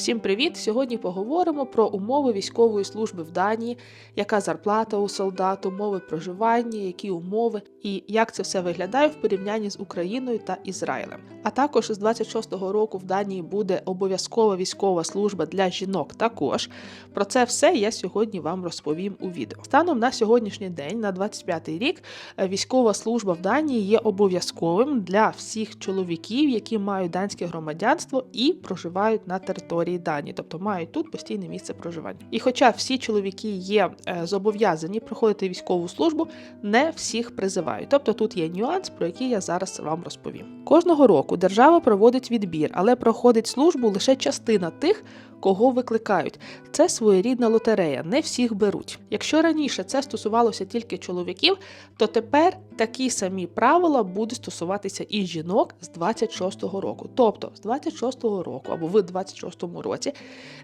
Всім привіт! Сьогодні поговоримо про умови військової служби в Данії, яка зарплата у солдат, умови проживання, які умови і як це все виглядає в порівнянні з Україною та Ізраїлем. А також з 26-го року в Данії буде обов'язкова військова служба для жінок. Також про це все я сьогодні вам розповім у відео. Станом на сьогоднішній день, на 25-й рік, військова служба в Данії є обов'язковим для всіх чоловіків, які мають данське громадянство і проживають на території Данії, тобто мають тут постійне місце проживання. І хоча всі чоловіки є е, зобов'язані проходити військову службу, не всіх призивають. Тобто тут є нюанс, про який я зараз вам розповім. Кожного року держава проводить відбір, але проходить службу лише частина тих, кого викликають. Це своєрідна лотерея, не всіх беруть. Якщо раніше це стосувалося тільки чоловіків, то тепер такі самі правила будуть стосуватися і жінок з 26-го року. Тобто з 26-го року або в 26-му році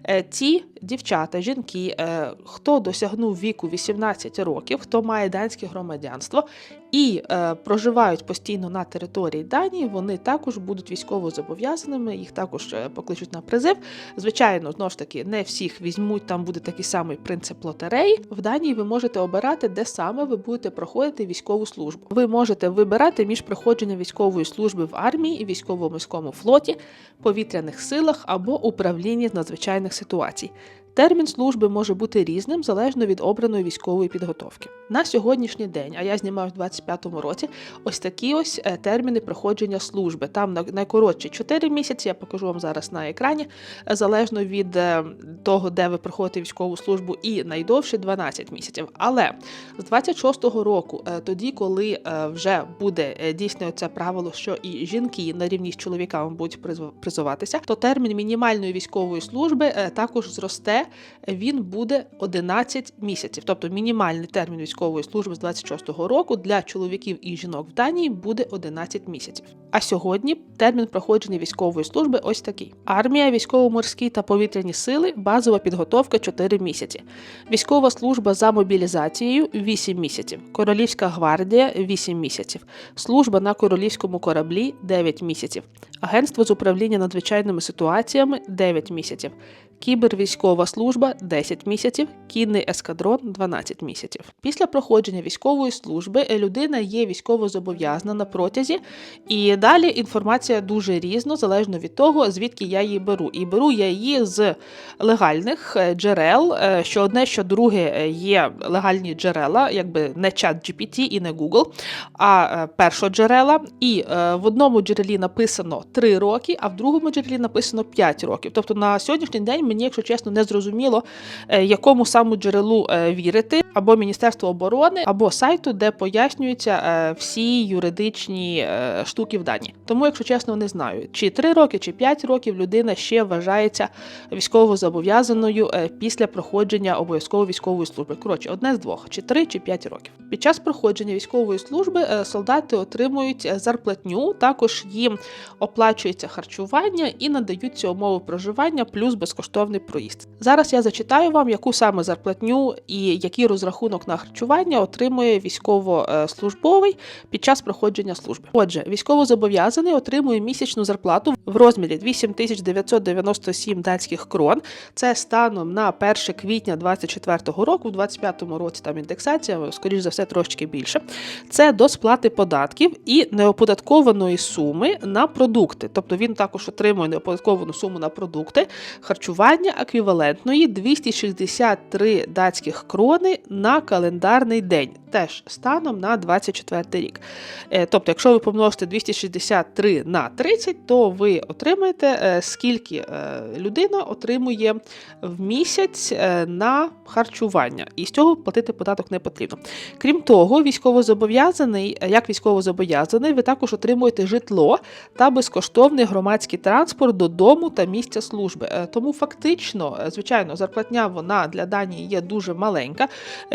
е, ті дівчата, жінки, е, хто досягнув віку 18 років, хто має данське громадянство і е, проживають постійно на території Данії, вони також будуть військово зобов'язаними, їх також е, покличуть на призив. Звичайно, знову ж таки, не всіх візьмуть, там буде такий самий принцип лотереї. В Данії ви можете обирати, де саме ви будете проходити військову службу. Ви можете вибирати між проходженням військової служби в армії і військово-морському флоті, повітряних силах або управлінні з надзвичайних ситуацій. Термін служби може бути різним залежно від обраної військової підготовки. На сьогоднішній день, а я знімаю в 25-му році, ось такі ось е, терміни проходження служби. Там на- найкоротші 4 місяці, я покажу вам зараз на екрані, е, залежно від е, того, де ви проходите військову службу, і найдовше 12 місяців. Але з 26-го року, тоді, коли вже буде дійсне це правило, що і жінки на рівні з чоловіками будуть призиватися, то термін мінімальної військової служби також зросте. Він буде 11 місяців, тобто мінімальний термін військової служби з 26-го року для чоловіків і жінок в Данії буде 11 місяців. А сьогодні термін проходження військової служби ось такий: армія, військово-морські та повітряні сили, базова підготовка 4 місяці, військова служба за мобілізацією 8 місяців, королівська гвардія 8 місяців, служба на королівському кораблі 9 місяців, агентство з управління надзвичайними ситуаціями 9 місяців. Кібервійськова служба 10 місяців, кінний ескадрон 12 місяців. Після проходження військової служби людина є військово зобов'язана на протязі, і далі інформація дуже різна, залежно від того, звідки я її беру. І беру я її з легальних е, джерел, е, що одне, що друге е, є легальні джерела, якби не чат GPT і не Google, а першоджерела. І в одному джерелі написано 3 роки, а в другому джерелі написано 5 років. Тобто на сьогоднішній день мені, якщо чесно, не зрозуміло, е, якому саме джерелу е, вірити, або Міністерство оборони, або сайту, де пояснюються е, всі юридичні е, штуки в Данії. Тому, якщо чесно, не знаю, чи 3 роки, чи 5 років людина ще вважається військово зобов'язаною е, після проходження обов'язкової військової служби. Коротше, одне з двох, чи 3, чи 5 років. Під час проходження військової служби солдати отримують зарплатню, також їм оплачується харчування і надаються умови проживання плюс безкоштовний проїзд. Зараз я зачитаю вам, яку саме зарплатню і який розрахунок на харчування отримує військовослужбовий під час проходження служби. Отже, військовозобов'язаний отримує місячну зарплату в розмірі 8997 датських крон. Це станом на 1 квітня 2024 року, в 2025 році там індексація, скоріш за все, трошки більше. Це до сплати податків і неоподаткованої суми на продукти. Тобто він також отримує неоподатковану суму на продукти харчування еквівалентної 263 датських крони на календарний день, теж станом на 24 рік. Е, Тобто, якщо ви помножите 263 на 30, то ви отримаєте, е, скільки е, людина отримує в місяць на харчування, і з цього платити податок не потрібно. Крім того, військовозобов'язаний, як військовозобов'язаний, ви також отримуєте житло та безкоштовний громадський транспорт додому та місця служби. Тому фактично, звичайно, зарплатня вона для Данії є дуже маленька.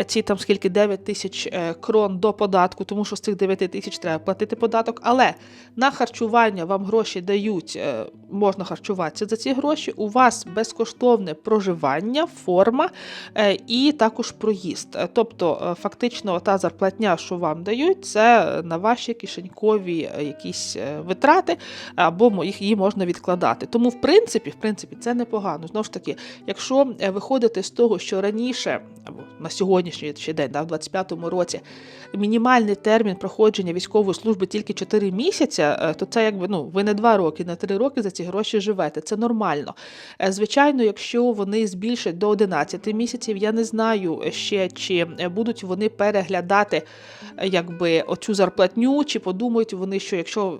Ці там скільки 9 тисяч е, крон до податку, тому що з цих 9 тисяч треба платити податок. Але на харчування вам гроші дають, е, можна харчуватися за ці гроші. У вас безкоштовне проживання, форма е, і також проїзд. Тобто, фактично, та зарплатня, що вам дають, це на ваші кишенькові якісь витрати, або їх її можна відкладати. Тому, в принципі, в принципі, це непогано. Знову ж таки, якщо виходити з того, що раніше, або на сьогоднішній ще день, да, в 25-му році, мінімальний термін проходження військової служби тільки 4 місяці, е, то це якби ну ви не 2 роки, не 3 роки за ці гроші живете. Це нормально. Е, Звичайно, якщо вони збільшать до 11 місяців, я не знаю ще, чи будуть вони переглядати е, якби оцю зарплатню, чи подумають вони, що якщо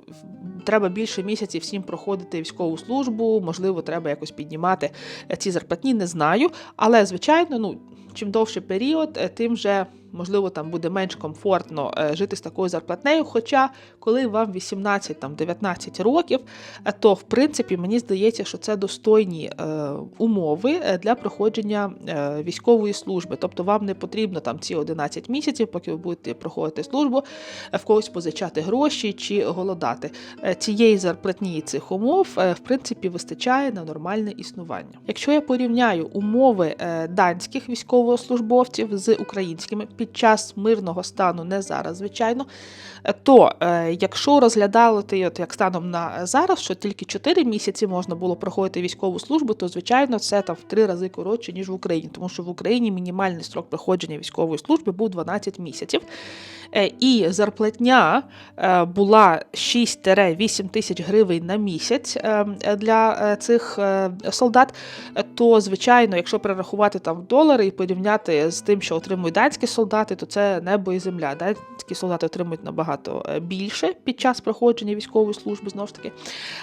треба більше місяців всім проходити військову службу, можливо, треба якось піднімати ці зарплатні, не знаю. Але звичайно, ну чим довший період, е, тим вже можливо там буде менш комфортно е, жити з такою зарплатнею. Хоча, коли вам 18-19 років, е, то в принципі мені здається, що це достойні умови для проходження військової служби. Тобто вам не потрібно там ці 11 місяців, поки ви будете проходити службу, в когось позичати гроші чи голодати. Цієї зарплатні цих умов в принципі вистачає на нормальне існування. Якщо я порівняю умови данських військовослужбовців з українськими під час мирного стану, не зараз, звичайно, е, то е, якщо розглядати, от як станом на зараз, що тільки 4 місяці можна було проходити військову службу, то звичайно це там в три рази коротше ніж в Україні, тому що в Україні мінімальний строк проходження військової служби був 12 місяців. Е, І зарплатня е, була 6-8 тисяч гривень на місяць е, для цих солдат. То, звичайно, якщо перерахувати там долари і порівняти з тим, що отримують данські солдати, то це небо і земля. Данські солдати отримують набагато більше під час проходження військової служби, знову ж таки.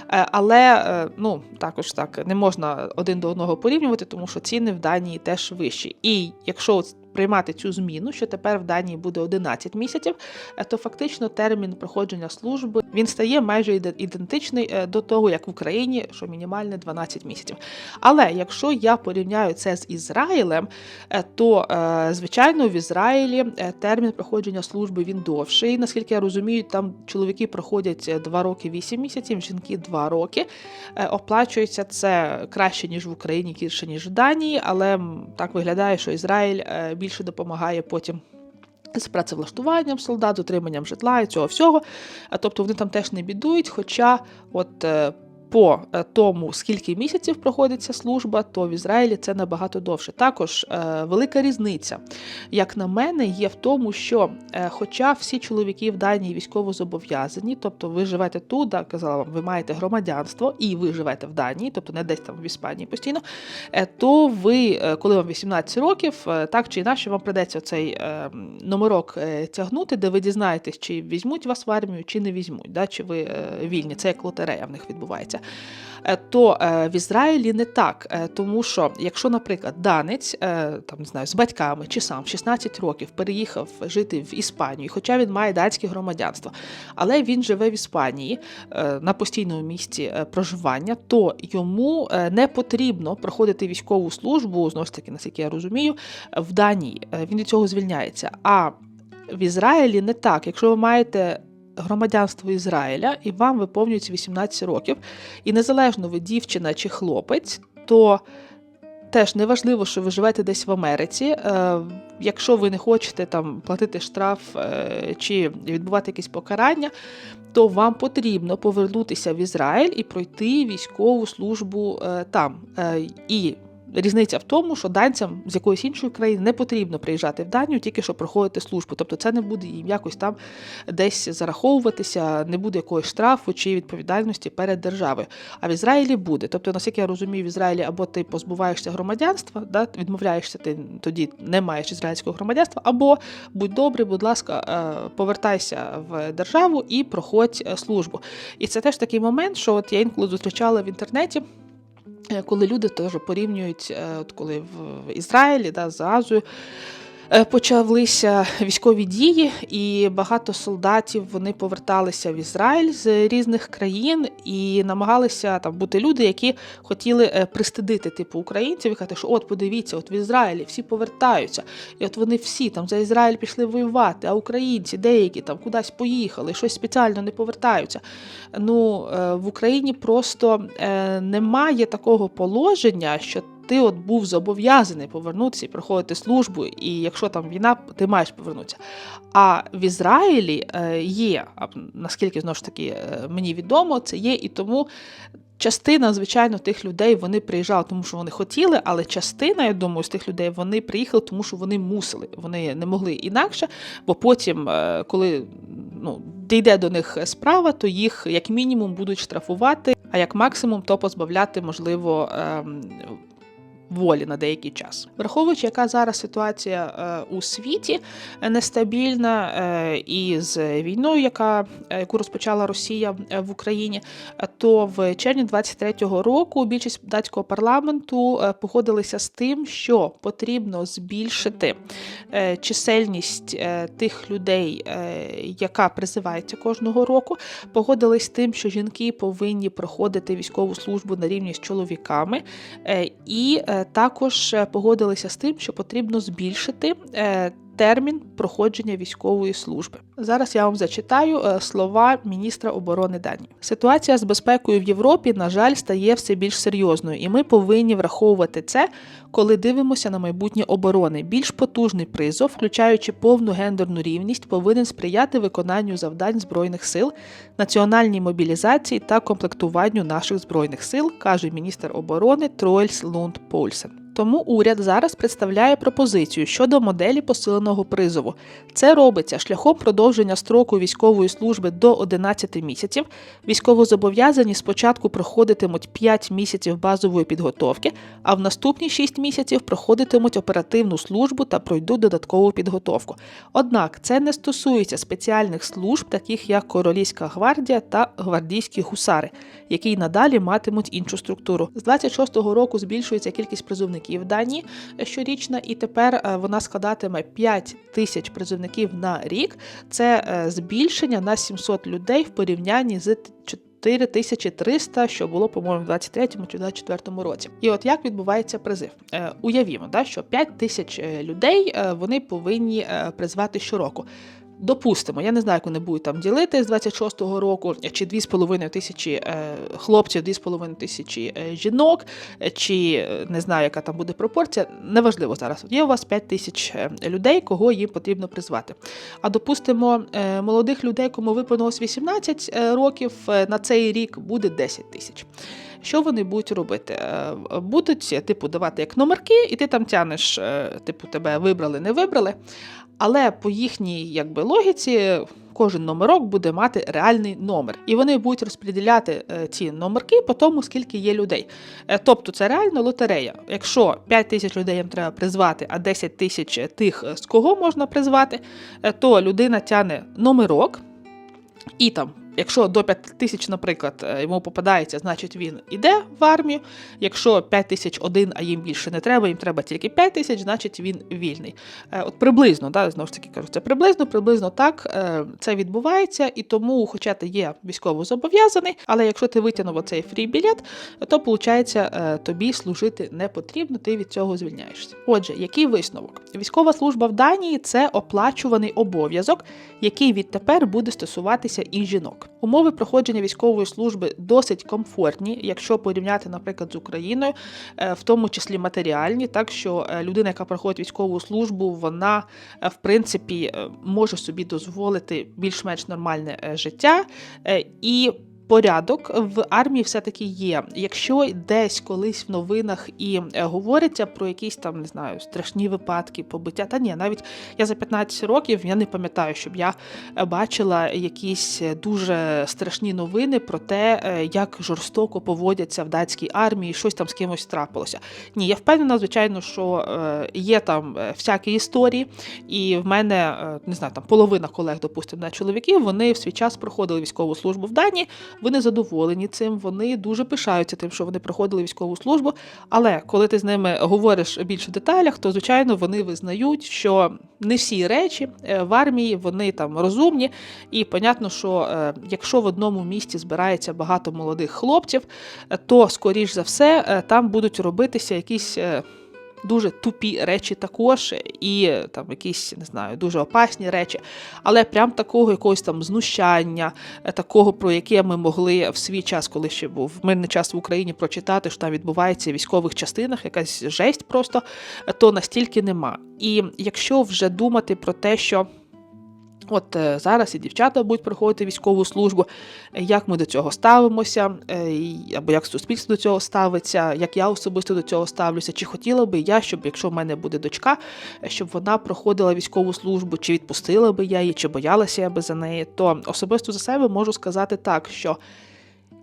Але ну також так не можна один до одного порівнювати, тому що ціни в Данії теж вищі. І якщо приймати цю зміну, що тепер в Данії буде 11 місяців, е, то фактично термін проходження служби він стає майже іде- ідентичний е, до того, як в Україні, що мінімальне 12 місяців. Але якщо я порівняю це з Ізраїлем, е, то звичайно в Ізраїлі термін проходження служби він довший. Наскільки я розумію, там чоловіки проходять 2 роки 8 місяців, жінки 2 роки. Оплачується це краще ніж в Україні, гірше ніж в Данії, але так виглядає, що Ізраїль більше допомагає потім. З працевлаштуванням солдат, отриманням житла і цього всього. А Тобто вони там теж не бідують. Хоча, от е, по е, тому, скільки місяців проходиться служба, то в Ізраїлі це набагато довше. Також е, велика різниця, як на мене, є в тому, що е, хоча всі чоловіки в Данії військово зобов'язані, тобто ви живете тут, да, казала вам, ви маєте громадянство і ви живете в Данії, тобто не десь там в Іспанії постійно, то ви, коли вам 18 років, так чи інакше вам придеться цей номерок тягнути, де ви дізнаєтесь, чи візьмуть вас в армію, чи не візьмуть, да, чи ви вільні. Це як лотерея в них відбувається. Е, То е, в Ізраїлі не так, е, тому що якщо, наприклад, данець там не знаю з батьками чи сам в 16 років переїхав жити в Іспанію, хоча він має датське громадянство, але він живе в Іспанії на постійному місці проживання, то йому не потрібно проходити військову службу, знову ж таки, наскільки я розумію, в Данії. Він від цього звільняється. А в Ізраїлі не так. Якщо ви маєте громадянство Ізраїля і вам виповнюється 18 років, і незалежно ви дівчина чи хлопець, то теж неважливо, що ви живете десь в Америці. Е, якщо ви не хочете там платити штраф е, чи відбувати якісь покарання, то вам потрібно повернутися в Ізраїль і пройти військову службу е, там. І Різниця в тому, що данцям з якоїсь іншої країни не потрібно приїжджати в Данію, тільки щоб проходити службу. Тобто це не буде їм якось там десь зараховуватися, не буде якогось штрафу чи відповідальності перед державою. А в Ізраїлі буде. Тобто, наскільки я розумію, в Ізраїлі або ти позбуваєшся громадянства, да, відмовляєшся, ти тоді не маєш ізраїльського громадянства, або будь добрий, будь ласка, е, повертайся в державу і проходь е, службу. І це теж такий момент, що от я інколи зустрічала в інтернеті. Коли люди теж порівнюють, е, от коли в Ізраїлі да, з Азією, е, почалися військові дії, і багато солдатів вони поверталися в Ізраїль з різних країн і намагалися там бути люди, які хотіли е, пристидити типу українців і казати, що от подивіться, от в Ізраїлі всі повертаються, і от вони всі там за Ізраїль пішли воювати, а українці деякі там кудись поїхали, щось спеціально не повертаються. Ну е, в Україні просто е, немає такого положення, що ти от був зобов'язаний повернутися і проходити службу, і якщо там війна, ти маєш повернутися. А в Ізраїлі е, є, наскільки знову ж таки е, мені відомо, це є і тому. Частина, звичайно, тих людей вони приїжджали, тому що вони хотіли, але частина, я думаю, з тих людей вони приїхали, тому що вони мусили. Вони не могли інакше, бо потім, е, коли ну, дійде до них справа, то їх як мінімум будуть штрафувати, а як максимум, то позбавляти, можливо, ем, волі на деякий час. Враховуючи, яка зараз ситуація е, у світі е, нестабільна е, і з війною, яка яку розпочала Росія в Україні, то в червні 23-го року більшість датського парламенту погодилися з тим, що потрібно збільшити чисельність тих людей, яка призивається кожного року. Погодились з тим, що жінки повинні проходити військову службу на рівні з чоловіками і також е, погодилися з тим, що потрібно збільшити е, термін проходження військової служби. Зараз я вам зачитаю е, слова міністра оборони Данії. Ситуація з безпекою в Європі, на жаль, стає все більш серйозною, і ми повинні враховувати це, коли дивимося на майбутнє оборони. Більш потужний призов, включаючи повну гендерну рівність, повинен сприяти виконанню завдань збройних сил, національній мобілізації та комплектуванню наших збройних сил, каже міністр оборони Троельс Лунд Польсен. Тому уряд зараз представляє пропозицію щодо моделі посиленого призову. Це робиться шляхом продовження строку військової служби до 11 місяців. Військовозобов'язані спочатку проходитимуть 5 місяців базової підготовки, а в наступні 6 місяців проходитимуть оперативну службу та пройдуть додаткову підготовку. Однак це не стосується спеціальних служб, таких як Королівська гвардія та гвардійські гусари, які й надалі матимуть іншу структуру. З 26-го року збільшується кількість призовників в Данії щорічна, і тепер е, вона складатиме 5 тисяч призовників на рік. Це е, збільшення на 700 людей в порівнянні з 4300, що було, по-моєму, в 23-му чи 24-му році. І от як відбувається призив? Е, уявімо, да, що 5 тисяч людей вони повинні призвати щороку. Допустимо, я не знаю, як вони будуть там ділити з 26-го року, чи 2,5 тисячі е, хлопців, 2,5 тисячі е, жінок, е, чи не знаю, яка там буде пропорція. Неважливо зараз. Є у вас 5 тисяч людей, кого їм потрібно призвати. А допустимо, молодих людей, кому виповнилось 18 років, на цей рік буде 10 тисяч. Що вони будуть робити? Будуть, типу, давати як номерки, і ти там тянеш, типу, тебе вибрали, не вибрали. Але по їхній якби, логіці кожен номерок буде мати реальний номер. І вони будуть розподіляти е, ці номерки по тому, скільки є людей. Е, тобто це реально лотерея. Якщо 5 тисяч людей їм треба призвати, а 10 тисяч тих, з кого можна призвати, е, то людина тяне номерок. І там Якщо до 5 тисяч, наприклад, е, йому попадається, значить він іде в армію. Якщо 5 тисяч один, а їм більше не треба, їм треба тільки 5 тисяч, значить він вільний. Е, от приблизно, да, знову ж таки кажу, це приблизно, приблизно так е, це відбувається, і тому, хоча ти є військово зобов'язаний, але якщо ти витягнув оцей фрі-білет, то виходить, тобі служити не потрібно, ти від цього звільняєшся. Отже, який висновок? Військова служба в Данії це оплачуваний обов'язок, який відтепер буде стосуватися і жінок. Умови проходження військової служби досить комфортні, якщо порівняти, наприклад, з Україною, е, в тому числі матеріальні, так що е, людина, яка проходить військову службу, вона е, в принципі може собі дозволити більш-менш нормальне життя і порядок в армії все-таки є. Якщо десь колись в новинах і е, говориться про якісь там, не знаю, страшні випадки, побиття, та ні, навіть я за 15 років я не пам'ятаю, щоб я е, бачила якісь е, дуже страшні новини про те, як жорстоко поводяться в датській армії, щось там з кимось трапилося. Ні, я впевнена, звичайно, що є там всякі історії, і в мене не знаю, там половина колег, допустимо, чоловіків, вони в свій час проходили військову службу в Данії. Вони задоволені цим, вони дуже пишаються тим, що вони проходили військову службу. Але коли ти з ними говориш більше в деталях, то звичайно вони визнають, що не всі речі е, в армії вони там розумні, і понятно, що е, якщо в одному місті збирається багато молодих хлопців, е, то скоріш за все там будуть робитися якісь. Дуже тупі речі також, і там якісь не знаю, дуже опасні речі, але прям такого якогось там знущання, е, такого, про яке ми могли в свій час, коли ще був мирний час в Україні, прочитати, що там відбувається в військових частинах, якась жесть просто, е, то настільки нема. І якщо вже думати про те, що От е, зараз і дівчата будуть проходити військову службу. Як ми до цього ставимося, е, або як суспільство до цього ставиться, як я особисто до цього ставлюся, чи хотіла би я, щоб якщо в мене буде дочка, щоб вона проходила військову службу, чи відпустила би я її, чи боялася я би за неї, то особисто за себе можу сказати так, що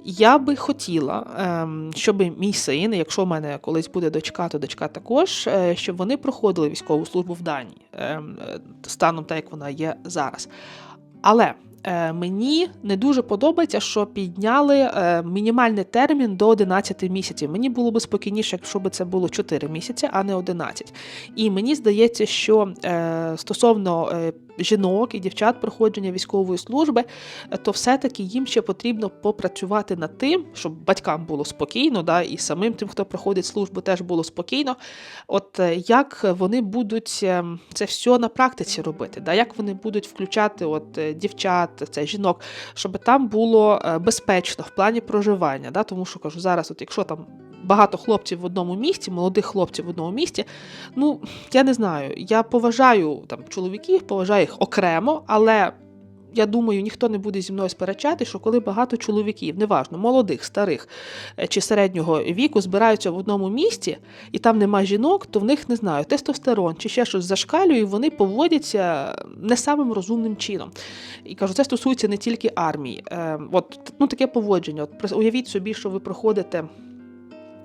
я би хотіла, ем, щоб мій син, якщо в мене колись буде дочка, то дочка також, е, щоб вони проходили військову службу в Данії ем, е, станом так, як вона є зараз. Але е, мені не дуже подобається, що підняли мінімальний термін до 11 місяців. Мені було б спокійніше, якщо б це було 4 місяці, а не 11. І мені здається, що стосовно жінок і дівчат проходження військової служби, то все-таки їм ще потрібно попрацювати над тим, щоб батькам було спокійно, да, і самим тим, хто проходить службу, теж було спокійно. От е, як вони будуть е, це все на практиці робити, да, як вони будуть включати от, е, дівчат, це жінок, щоб там було безпечно в плані проживання. Да, тому що кажу, зараз, от якщо там. Багато хлопців в одному місті, молодих хлопців в одному місті. Ну, я не знаю. Я поважаю там чоловіків, поважаю їх окремо, але я думаю, ніхто не буде зі мною сперечати, що коли багато чоловіків, неважно, молодих, старих е, чи середнього віку, збираються в одному місті, і там нема жінок, то в них не знаю, тестостерон чи ще щось зашкалює, і вони поводяться не самим розумним чином. І кажу, це стосується не тільки армії. Е, от ну, таке поводження. От уявіть собі, що ви проходите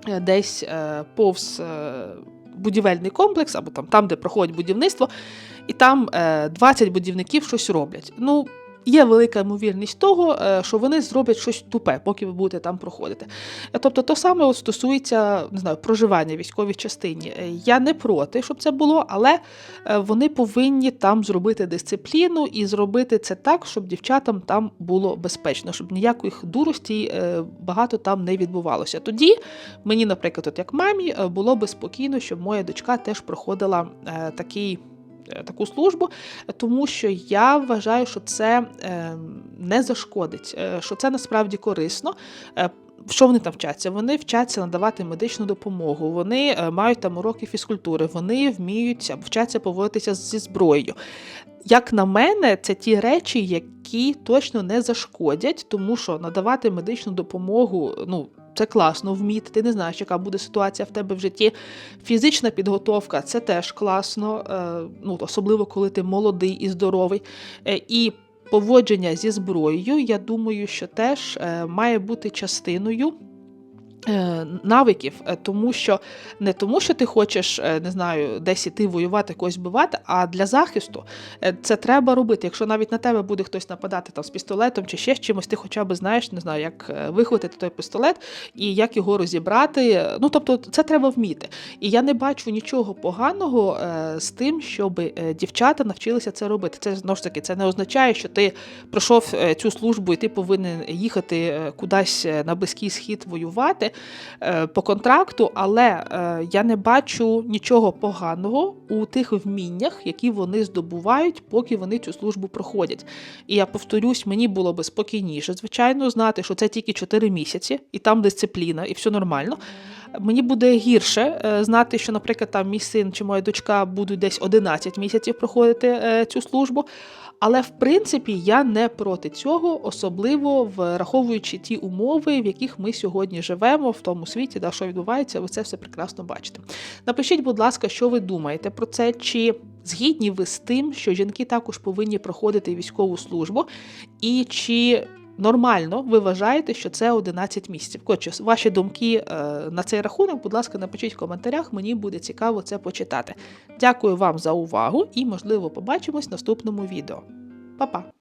е, десь е, повз. е, Будівельний комплекс, або там, там, де проходить будівництво, і там е, 20 будівників щось роблять. Ну, є велика ймовірність того, е, що вони зроблять щось тупе, поки ви будете там проходити. Е, Тобто, то саме от стосується не знаю, проживання військовій частині. Е, Я не проти, щоб це було, але е, вони повинні там зробити дисципліну і зробити це так, щоб дівчатам там було безпечно, щоб ніяких дуростей е, багато там не відбувалося. Тоді мені, наприклад, от як мамі, е, було би спокійно, щоб моя дочка теж проходила е, такий. Е, Таку службу, тому що я вважаю, що це е, не зашкодить, е, що це насправді корисно. Що вони там вчаться? Вони вчаться надавати медичну допомогу, вони мають там уроки фізкультури, вони вміють вчаться поводитися зі зброєю. Як на мене, це ті речі, які точно не зашкодять, тому що надавати медичну допомогу, ну. Це класно вміти, ти не знаєш, яка буде ситуація в тебе в житті. Фізична підготовка це теж класно, е, ну, особливо коли ти молодий і здоровий. Е, І поводження зі зброєю, я думаю, що теж е, має бути частиною. Е, Навиків, е, тому що не тому, що ти хочеш, е, не знаю, десь іти воювати, когось вбивати, а для захисту це треба робити. Якщо навіть на тебе буде хтось нападати там з пістолетом чи ще з чимось, ти хоча б знаєш, не знаю, як вихватити той пістолет і як його розібрати. Ну тобто, це треба вміти. І я не бачу нічого поганого з тим, щоб дівчата навчилися це робити. Це знову ж таки це не означає, що ти пройшов цю службу і ти повинен їхати кудись на близький схід воювати по контракту, але е, я не бачу нічого поганого у тих вміннях, які вони здобувають, поки вони цю службу проходять. І я повторюсь, мені було би спокійніше, звичайно, знати, що це тільки 4 місяці, і там дисципліна, і все нормально. Мені буде гірше е, знати, що, наприклад, там мій син чи моя дочка будуть десь 11 місяців проходити е, цю службу. Але в принципі я не проти цього, особливо враховуючи ті умови, в яких ми сьогодні живемо в тому світі, да, що відбувається, ви це все прекрасно бачите. Напишіть, будь ласка, що ви думаєте про це, чи згідні ви з тим, що жінки також повинні проходити військову службу, і чи нормально ви вважаєте, що це 11 місяців. Коротше, ваші думки е, на цей рахунок, будь ласка, напишіть в коментарях, мені буде цікаво це почитати. Дякую вам за увагу і, можливо, побачимось в наступному відео. Па-па!